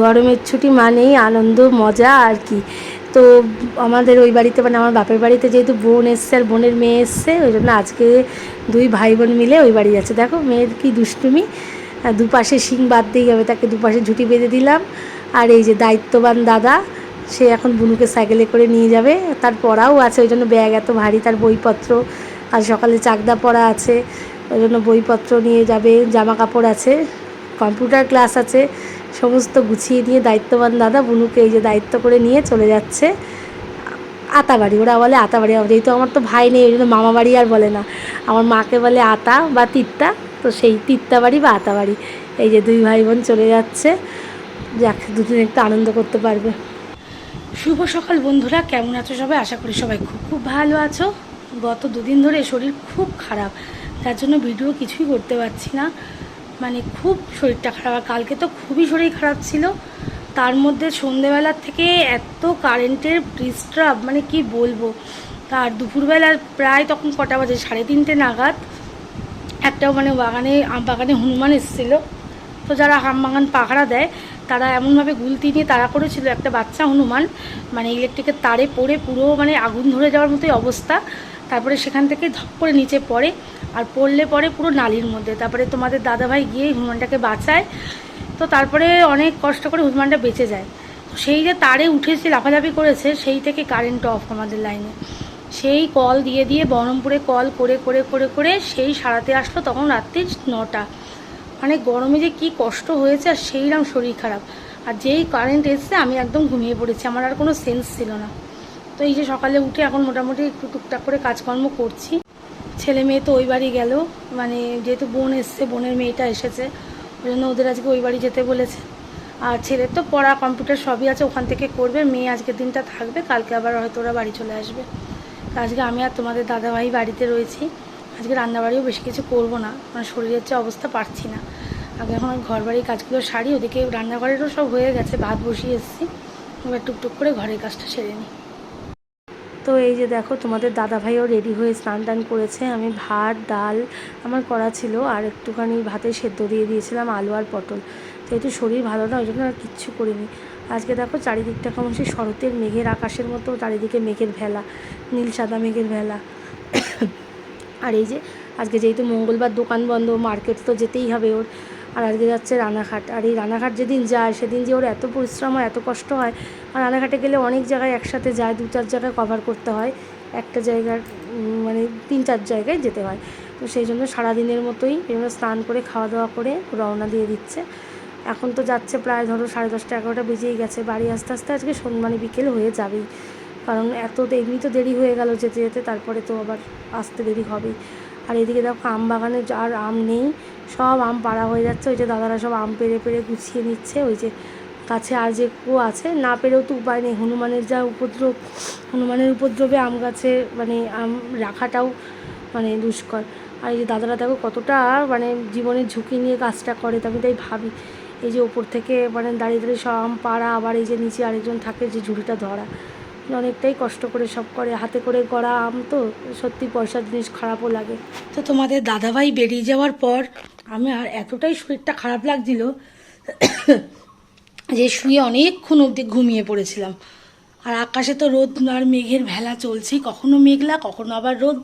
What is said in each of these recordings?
গরমের ছুটি মানেই আনন্দ, মজা আর কি। তো আমাদের ওই বাড়িতে মানে আমার বাপের বাড়িতে যেহেতু বোন এসছে আর বোনের মেয়ে এসছে, ওই জন্য আজকে দুই ভাই বোন মিলে ওই বাড়ি যাচ্ছে। দেখো, মেয়ের কি দুষ্টুমি। আর দুপাশে শিং বাদ দিয়ে যাবে তাকে দুপাশে ঝুঁটি বেঁধে দিলাম। আর এই যে দায়িত্ববান দাদা, সে এখন বুনুকে সাইকেলে করে নিয়ে যাবে। তার পড়াও আছে, ওই জন্য ব্যাগ এত ভারী, তার বইপত্র। আজ সকালে চাকদা পড়া আছে, ওই জন্য বইপত্র নিয়ে যাবে জামা কাপড় আছে, কম্পিউটার ক্লাস আছে। সমস্ত গুছিয়ে নিয়ে দায়িত্ববান দাদা বুনুকে এই যে দায়িত্ব করে নিয়ে চলে যাচ্ছে আতাবাড়ি। ওরা বলে আতাবাড়ি যেহেতু আমার তো ভাই নেই, ওই জন্য মামা বাড়ি আর বলে না। আমার মাকে বলে আতা বা তিত্তা, তো সেই তিত্তা বাড়ি বা আতা বাড়ি। এই যে দুই ভাই বোন চলে যাচ্ছে। যাক, দুদিন একটু আনন্দ করতে পারবে। শুভ সকাল বন্ধুরা, কেমন আছো সবাই? আশা করি সবাই খুব খুব ভালো আছো। গত দুদিন ধরে শরীর খুব খারাপ, তার জন্য ভিডিও কিছুই করতে পারছি না। মানে খুব শরীরটা খারাপ। কালকে তো খুবই শরীর খারাপ ছিল। তার মধ্যে সন্ধেবেলার থেকে এত কারেন্টের ডিস্টার্ব মানে কি বলব? তার দুপুরবেলা প্রায় তখন কটা বাজে? সাড়ে তিনটে নাগাদ একটা মানে বাগানে বাগানে হনুমান এসেছিল। তো যারা আম বাগান পাহারা দেয়, তারা এমনভাবে গুলতি নিয়ে তাড়া করেছিল। একটা বাচ্চা হনুমান মানে ইলেকট্রিকের তারে পড়ে পুরো মানে আগুন ধরে যাওয়ার মতোই অবস্থা। তারপরে সেখান থেকে ধপ করে নিচে পড়ে। আর পড়লে পরে পুরো নালির মধ্যে। তারপরে তোমাদের দাদাভাই গিয়ে হনুমানটাকে বাঁচায়, তো তারপরে অনেক কষ্ট করে হনুমানটা বেঁচে যায়। সেই যে তারে উঠেছে, লাফালাফি করেছে, সেই থেকে কারেন্ট অফ আমাদের লাইনে সেই কল দিয়ে দিয়ে বহরমপুরে কল করে করে করে করে সেই সারাতে আসলো তখন রাত্রি নটা। মানে গরমে যে কি কষ্ট হয়েছে আর সেইরকম শরীর খারাপ। আর যেই কারেন্ট এসছে, আমি একদম ঘুমিয়ে পড়েছি, আমার আর কোনো সেন্স ছিল না। তো এই যে সকালে উঠে এখন মোটামুটি একটু টুকটাক করে কাজকর্ম করছি। ছেলে মেয়ে তো ওই বাড়ি গেল। মানে যেহেতু বোন এসছে, বোনের মেয়েটা এসেছে, ওই জন্য ওদের আজকে ওই বাড়ি যেতে বলেছে। আর ছেলের তো পড়া, কম্পিউটার সবই আছে, ওখান থেকে করবে, মেয়ে আজকের দিনটা থাকবে, কালকে আবার হয়তো ওরা বাড়ি চলে আসবে। আজকে আমি আর তোমাদের দাদাভাই বাড়িতে রয়েছি, আজকে রান্নাবাড়িও বেশি কিছু করব না মানে শরীরের যে অবস্থা পারছি না। আগে এখন ঘর বাড়ির কাজগুলো সারি, ওদিকে রান্নাঘরেরও সব হয়ে গেছে, ভাত বসিয়ে এসেছি, এবার টুকটুক করে ঘরের কাজটা সেরে নিই। তো এই যে দেখো, তোমাদের দাদা ভাইও রেডি হয়ে স্নান টান করেছে। আমি ভাত, ডাল আমার করা ছিল আর একটুখানি ভাতে সেদ্ধ দিয়ে দিয়েছিলাম আলু আর পটল। যেহেতু শরীর ভালো না, ওই জন্য আর কিচ্ছু করিনি। আজকে দেখো চারিদিকটা কেমন সেই শরতের মেঘের আকাশের মতো, চারিদিকে মেঘের ভেলা, নীল সাদা মেঘের ভেলা। আর এই যে আজকে যেহেতু মঙ্গলবার দোকান বন্ধ মার্কেট তো যেতেই হবে ওর। আর আজকে যাচ্ছে রানাঘাট। আর এই রানাঘাট যেদিন যায়, সেদিন যে ওর এত পরিশ্রম হয়, এত কষ্ট হয়, আর রানাঘাটে গেলে অনেক জায়গায় একসাথে যায়, দু চার জায়গায় কভার করতে হয়। একটা জায়গার মানে তিন চার জায়গায় যেতে হয়। তো সেই জন্য সারাদিনের মতোই এবার স্নান করে খাওয়া দাওয়া করে রওনা দিয়ে দিচ্ছে। এখন তো যাচ্ছে প্রায় ধরো সাড়ে দশটা এগারোটা বেজেই গেছে। বাড়ি আস্তে আস্তে আজকে মানে বিকেল হয়ে যাবেই। কারণ এত এমনি তো দেরি হয়ে গেল যেতে যেতে, তারপরে তো আবার আসতে দেরি হবেই। আর এদিকে দেখো আম বাগানে আর আম নেই, সব আম পাড়া হয়ে যাচ্ছে। ওই যে দাদারা সব আম পেরে পেরে গুছিয়ে নিচ্ছে। ওই যে কাছে আর যে কুয়ো আছে, না পেরেও তো উপায় নেই। হনুমানের যা উপদ্রব, হনুমানের উপদ্রবে আম গাছে মানে আম রাখাটাও মানে দুষ্কর। আর এই যে দাদারা দেখো কতটা মানে জীবনের ঝুঁকি নিয়ে কাজটা করে তো আমি তাই ভাবি। এই যে ওপর থেকে মানে দাঁড়িয়ে দাঁড়িয়ে সব আম পাড়া, আবার এই যে নিচে আরেকজন থাকে যে ঝুড়িটা ধরা। অনেকটাই কষ্ট করে সব করে, হাতে করে গড়া আম তো সত্যি পয়সার জিনিস খারাপও লাগে। তো তোমাদের দাদাভাই বেরিয়ে যাওয়ার পর আমি আর এতটাই শরীরটা খারাপ লাগছিল যে শুয়ে অনেকক্ষণ অবধি ঘুমিয়ে পড়েছিলাম। আর আকাশে তো রোদ আর মেঘের ভেলা চলছেই, কখনো মেঘলা, কখনো আবার রোদ।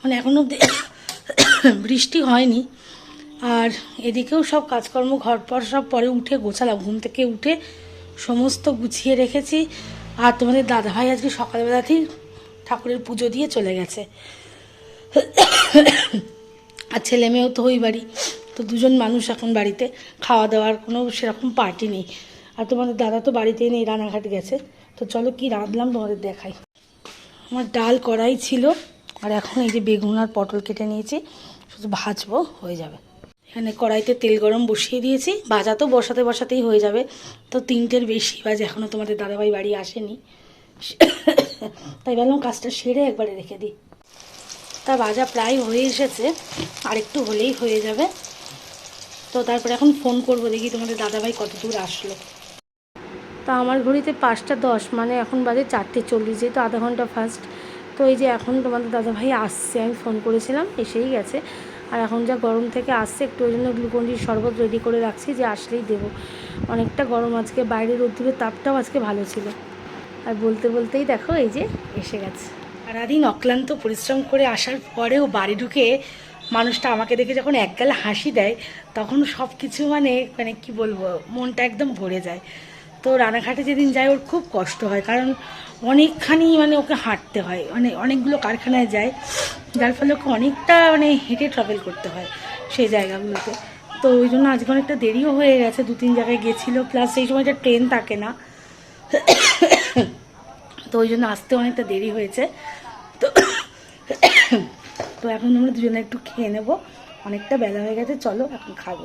মানে এখনও অবধি বৃষ্টি হয়নি। আর এদিকেও সব কাজকর্ম ঘর পর সব পরে উঠে গোছালাম, ঘুম থেকে উঠে সমস্ত গুছিয়ে রেখেছি। আর তোমাদের দাদাভাই আজকে সকালবেলাতেই ঠাকুরের পুজো দিয়ে চলে গেছে। আর ছেলে মেয়েও তো ওই বাড়ি, তো দুজন মানুষ এখন বাড়িতে খাওয়া দাওয়ার কোনো সেরকম পার্টি নেই। আর তোমাদের দাদা তো বাড়িতেই নেই, রানাঘাট গেছে। তো চলো কি রাঁধলাম তোমাদের দেখাই। আমার ডাল কড়াই ছিল, আর এখন এই যে বেগুন আর পটল কেটে নিয়েছি, শুধু ভাজবো, হয়ে যাবে। এখানে কড়াইতে তেল গরম বসিয়ে দিয়েছি। ভাজা তো বসাতে বসাতেই হয়ে যাবে। তো তিনটের বেশি বাজে এখনও তোমাদের দাদাভাই বাড়ি আসেনি। তাই ভাবলাম কাজটা সেরে একবারে রেখে দিই। তা ভাজা প্রায় হয়ে এসেছে আর একটু হলেই হয়ে যাবে। তো তারপরে এখন ফোন করব, দেখি তোমাদের দাদাভাই কত দূর আসলো। তা আমার ঘড়িতে পাঁচটা দশ মানে এখন বাজে চারটে চল্লিশ, যেহেতু আধা ঘণ্টা ফার্স্ট তো এই যে এখন তোমাদের দাদাভাই আসছে, আমি ফোন করেছিলাম, এসেই গেছে। আর এখন যা গরম থেকে আসছে, একটু ওই জন্য গ্লুকন্ডির শরবত রেডি করে রাখছি যে আসলেই দেবো। অনেকটা গরম আজকে বাইরে রোদ্দুরের তাপটাও আজকে ভালো ছিল। আর বলতে বলতেই দেখো, এই যে এসে গেছে। সারাদিন অক্লান্ত পরিশ্রম করে আসার পরেও বাড়ি ঢুকে মানুষটা আমাকে দেখে যখন একগাল হাসি দেয়, তখন সব কিছু মানে মানে কি বলব, মনটা একদম ভরে যায়। তো রানাঘাটে যেদিন যায়, ওর খুব কষ্ট হয়। কারণ অনেকখানি মানে ওকে হাঁটতে হয়। মানে অনেকগুলো কারখানায় যায়। যার ফলে ওকে অনেকটা মানে হেঁটে ট্রাভেল করতে হয় সেই জায়গাগুলোতে। তো ওই জন্য আজকে অনেকটা দেরিও হয়ে গেছে, দু তিন জায়গায় গেছিল প্লাস সেই সময় সময়টা ট্রেন থাকে না। তো ওই জন্য আসতে অনেকটা দেরি হয়েছে। তো তো এখন আমরা দুজনে একটু খেয়ে নেব। অনেকটা বেলা হয়ে গেছে, চলো এখন খাব।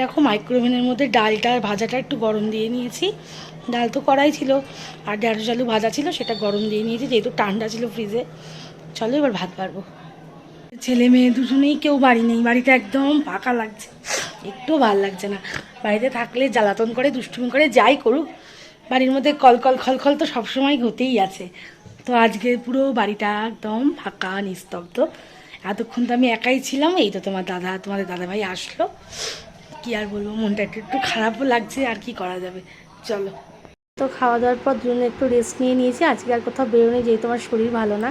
দেখো মাইক্রোওভেনের মধ্যে ডালটা ভাজাটা একটু গরম দিয়ে নিয়েছি। ডাল তো করাই ছিল, আর ঢেঁড়স আলু ভাজা ছিল, সেটা গরম দিয়ে নিয়েছি, যেহেতু ঠান্ডা ছিল ফ্রিজে চলো এবার ভাত পারব ছেলে মেয়ে দুজনেই কেউ বাড়ি নেই বাড়িটা একদম ফাঁকা লাগছে। একটু ভালো লাগছে না। বাড়িতে থাকলে জ্বালাতন করে, দুষ্টুমি করে যাই করুক। বাড়ির মধ্যে কল কল কলকল খলখল তো সবসময় হতেই আছে। তো আজকে পুরো বাড়িটা একদম ফাঁকা, নিস্তব্ধ। এতক্ষণ তো আমি একাই ছিলাম, এই তো তোমার দাদা, তোমাদের দাদাভাই আসলো। কি আর বলব, মনটা একটু একটু খারাপও লাগছে, আর কি করা যাবে। চলো। তো খাওয়া দাওয়ার পর দুজনে একটু রেস্ট নিয়ে নিয়েছি, আজকে আর কোথাও বেরোনি, যেহেতু আমার শরীর ভালো না।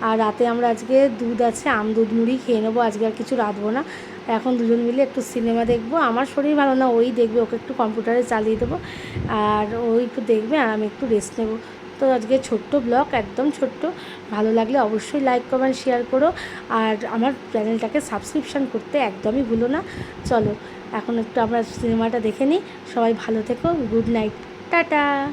আর রাতে আমরা আজকে দুধ আছে, আম, দুধ, মুড়ি খেয়ে নেব। আজকে আর কিছু রাঁধবো না। এখন দুজন মিলে একটু সিনেমা দেখব। আমার শরীর ভালো না, ওই দেখবে, ওকে একটু কম্পিউটারে চালিয়ে দেবো। আর ওই একটু দেখবে আর আমি একটু রেস্ট নেব। তো আজকে ছোট্ট ব্লগ একদম ছোট্ট। ভালো লাগলে অবশ্যই লাইক কমেন্ট শেয়ার করো। আর আমার চ্যানেলটাকে সাবস্ক্রিপশান করতে একদমই ভুলো না। চলো, এখন একটু আমরা সিনেমাটা দেখে নিই। সবাই ভালো থেকো গুড নাইট টাটা।